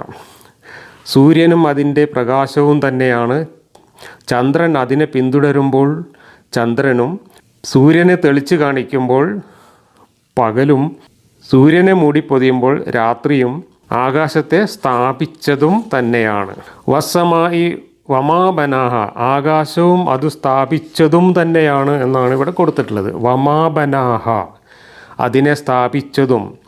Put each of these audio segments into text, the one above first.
നോക്കാം. സൂര്യനും അതിന്റെ പ്രകാശവും തന്നെയാണ്. ചന്ദ്രൻ അതിനെ പിന്തുടരുമ്പോൾ ചന്ദ്രനും സൂര്യനെ തെളിച്ചു കാണിക്കുമ്പോൾ പകലും സൂര്യനെ മൂടിപ്പൊതിയുമ്പോൾ രാത്രിയും ആകാശത്തെ സ്ഥാപിച്ചതും തന്നെയാണ്. വസമായി വമാബനാഹ ആകാശവും അത് സ്ഥാപിച്ചതും തന്നെയാണ് എന്നാണ് ഇവിടെ കൊടുത്തിട്ടുള്ളത്. വമാബനാഹ അതിനെ സ്ഥാപിച്ചതും.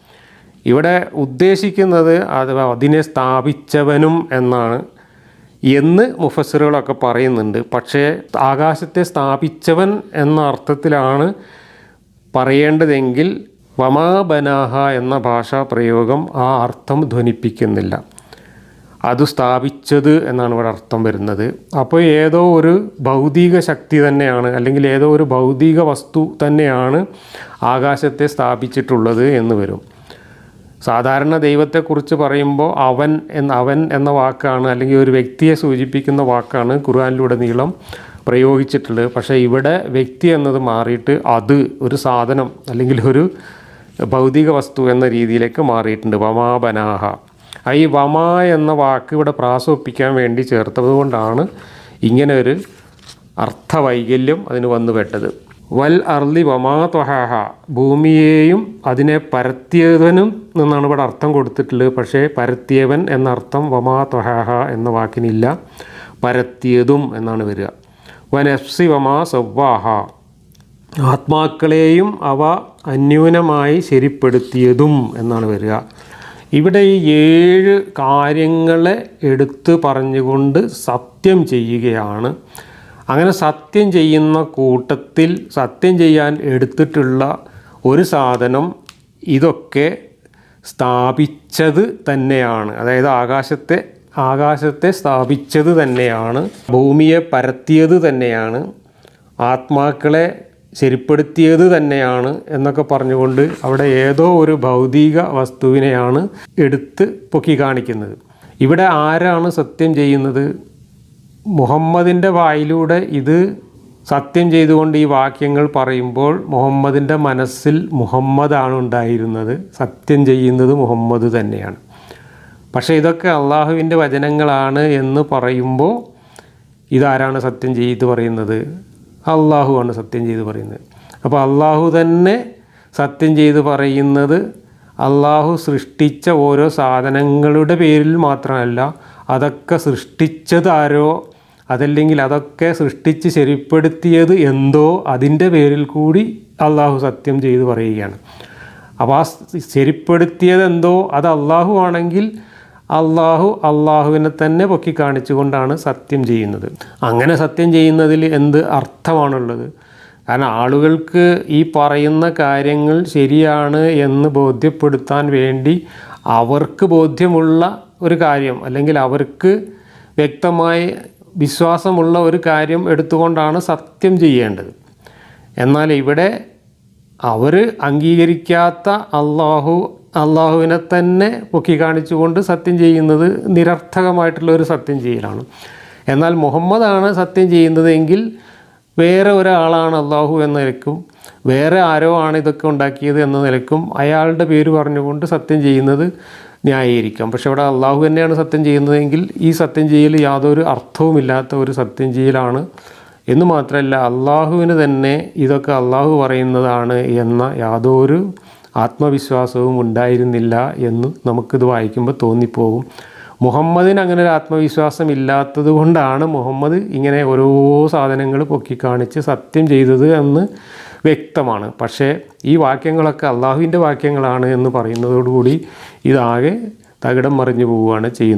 ഇവിടെ ഉദ്ദേശിക്കുന്നത് അത് അതിനെ സ്ഥാപിച്ചവനും എന്നാണ് എന്ന് മുഫസ്സിറുകളൊക്കെ പറയുന്നുണ്ട്. പക്ഷേ ആകാശത്തെ സ്ഥാപിച്ചവൻ എന്ന അർത്ഥത്തിലാണ് പറയേണ്ടതെങ്കിൽ വമാബനാഹ എന്ന ഭാഷാ പ്രയോഗം ആ അർത്ഥം ധ്വനിപ്പിക്കുന്നില്ല. അത് സ്ഥാപിച്ചത് എന്നാണ് ഇവിടെ അർത്ഥം വരുന്നത്. അപ്പോൾ ഏതോ ഒരു ഭൗതിക ശക്തി തന്നെയാണ് അല്ലെങ്കിൽ ഏതോ ഒരു ഭൗതിക വസ്തു തന്നെയാണ് ആകാശത്തെ സ്ഥാപിച്ചിട്ടുള്ളത് എന്ന് വരും. സാധാരണ ദൈവത്തെക്കുറിച്ച് പറയുമ്പോൾ അവൻ എന്ന അവൻ എന്ന വാക്കാണ് അല്ലെങ്കിൽ ഒരു വ്യക്തിയെ സൂചിപ്പിക്കുന്ന വാക്കാണ് ഖുർആാനിലൂടെ നീളം പ്രയോഗിച്ചിട്ടുള്ളത്. പക്ഷേ ഇവിടെ വ്യക്തി എന്നത് മാറിയിട്ട് അത് ഒരു സാധനം അല്ലെങ്കിൽ ഒരു ഭൗതിക വസ്തു എന്ന രീതിയിലേക്ക് മാറിയിട്ടുണ്ട്. വമാബനാഹ ഈ വമ എന്ന വാക്ക് ഇവിടെ പ്രാസോപ്പിക്കാൻ വേണ്ടി ചേർത്തത് കൊണ്ടാണ് ഇങ്ങനെ ഒരു അർത്ഥവൈകല്യം അതിന് വന്നു പെട്ടത് വൽ അർലി വമാ തൊഹാഹ ഭൂമിയെയും അതിനെ പരത്തിയവനും എന്നാണ് ഇവിടെ അർത്ഥം കൊടുത്തിട്ടുള്ളത്. പക്ഷേ പരത്തിയവൻ എന്നർത്ഥം വമാ തൊഹാഹ എന്ന വാക്കിനില്ല. പരത്തിയതും എന്നാണ് വരിക. വൻ എഫ്സി വമാ സവ്വാഹ. ആത്മാക്കളെയും അവ അന്യൂനമായി ശരിപ്പെടുത്തിയതും എന്നാണ് വരിക. ഇവിടെ ഈ ഏഴ് കാര്യങ്ങളെ എടുത്ത് പറഞ്ഞുകൊണ്ട് സത്യം ചെയ്യുകയാണ്. അങ്ങനെ സത്യം ചെയ്യുന്ന കൂട്ടത്തിൽ സത്യം ചെയ്യാൻ എടുത്തിട്ടുള്ള ഒരു സാധനം ഇതൊക്കെ സ്ഥാപിച്ചത് തന്നെയാണ്. അതായത് ആകാശത്തെ ആകാശത്തെ സ്ഥാപിച്ചത് തന്നെയാണ്. ഭൂമിയെ പരത്തിയത് തന്നെയാണ്. ആത്മാക്കളെ ശരിപ്പെടുത്തിയത് തന്നെയാണ് എന്നൊക്കെ പറഞ്ഞുകൊണ്ട് അവിടെ ഏതോ ഒരു ഭൗതിക വസ്തുവിനെയാണ് എടുത്ത് പൊക്കി കാണിക്കുന്നത്. ഇവിടെ ആരാണ് സത്യം ചെയ്യുന്നത്? മുഹമ്മദിന്റെ വായിലൂടെ ഇത് സത്യം ചെയ്തുകൊണ്ട് ഈ വാക്യങ്ങൾ പറയുമ്പോൾ മുഹമ്മദിന്റെ മനസ്സിൽ മുഹമ്മദാണ് ഉണ്ടായിരുന്നത്. സത്യം ചെയ്യുന്നത് മുഹമ്മദ് തന്നെയാണ്. പക്ഷേ ഇതൊക്കെ അള്ളാഹുവിന്റെ വചനങ്ങളാണ് എന്ന് പറയുമ്പോൾ ഇതാരാണ് സത്യം ചെയ്ത് പറയുന്നത്? അള്ളാഹു ആണ് സത്യം ചെയ്ത് പറയുന്നത്. അപ്പോൾ അള്ളാഹു തന്നെ സത്യം ചെയ്ത് പറയുന്നത് അള്ളാഹു സൃഷ്ടിച്ച ഓരോ സാധനങ്ങളുടെ പേരിൽ മാത്രമല്ല അതൊക്കെ സൃഷ്ടിച്ചതാരോ അതല്ലെങ്കിൽ അതൊക്കെ സൃഷ്ടിച്ച് ശരിപ്പെടുത്തിയത് എന്തോ അതിന്റെ പേരിൽ കൂടി അള്ളാഹു സത്യം ചെയ്ത് പറയുകയാണ്. അപ്പോൾ ആ ശരിപ്പെടുത്തിയത് എന്തോ അത് അള്ളാഹു ആണെങ്കിൽ അള്ളാഹു അള്ളാഹുവിനെ തന്നെ പൊക്കി കാണിച്ചുകൊണ്ടാണ് സത്യം ചെയ്യുന്നത്. അങ്ങനെ സത്യം ചെയ്യുന്നതിൽ എന്ത് അർത്ഥമാണുള്ളത്? കാരണം ആളുകൾക്ക് ഈ പറയുന്ന കാര്യങ്ങൾ ശരിയാണ് എന്ന് ബോധ്യപ്പെടുത്താൻ വേണ്ടി അവർക്ക് ബോധ്യമുള്ള ഒരു കാര്യം അല്ലെങ്കിൽ അവർക്ക് വ്യക്തമായി വിശ്വാസമുള്ള ഒരു കാര്യം എടുത്തുകൊണ്ടാണ് സത്യം ചെയ്യേണ്ടത്. എന്നാൽ ഇവിടെ അവർ അംഗീകരിക്കാത്ത അള്ളാഹു അള്ളാഹുവിനെ തന്നെ പൊക്കി കാണിച്ചുകൊണ്ട് സത്യം ചെയ്യുന്നത് നിരർത്ഥകമായിട്ടുള്ള ഒരു സത്യം ചെയ്യലാണ്. എന്നാൽ മുഹമ്മദാണ് സത്യം ചെയ്യുന്നതെങ്കിൽ വേറെ ഒരാളാണ് അള്ളാഹു എന്ന നിലക്കും വേറെ ആരോ ആണ് ഇതൊക്കെ ഉണ്ടാക്കിയത് എന്ന നിലക്കും അയാളുടെ പേര് പറഞ്ഞുകൊണ്ട് സത്യം ചെയ്യുന്നത് ന്യായീകരിക്കാം. പക്ഷെ ഇവിടെ അള്ളാഹു തന്നെയാണ് സത്യം ചെയ്യുന്നതെങ്കിൽ ഈ സത്യം ചെയ്യൽ യാതൊരു അർത്ഥവുമില്ലാത്ത ഒരു സത്യം ചെയ്യലാണ്. എന്ന് മാത്രമല്ല അള്ളാഹുവിന് തന്നെ ഇതൊക്കെ അള്ളാഹു പറയുന്നതാണ് എന്ന യാതൊരു ആത്മവിശ്വാസവും ഉണ്ടായിരുന്നില്ല എന്ന് നമുക്കിത് വായിക്കുമ്പോൾ തോന്നിപ്പോകും. മുഹമ്മദിന് അങ്ങനെ ഒരു ആത്മവിശ്വാസം ഇല്ലാത്തത് കൊണ്ടാണ് മുഹമ്മദ് ഇങ്ങനെ ഓരോ സാധനങ്ങൾ പൊക്കി കാണിച്ച് സത്യം ചെയ്തത് എന്ന് വ്യക്തമാണ്. പക്ഷേ ഈ വാക്യങ്ങളൊക്കെ അള്ളാഹുവിന്റെ വാക്യങ്ങളാണ് എന്ന് പറയുന്നതോടുകൂടി ഇതാകെ തകിടം മറിഞ്ഞു പോവുകയാണ് ചെയ്യുന്നത്.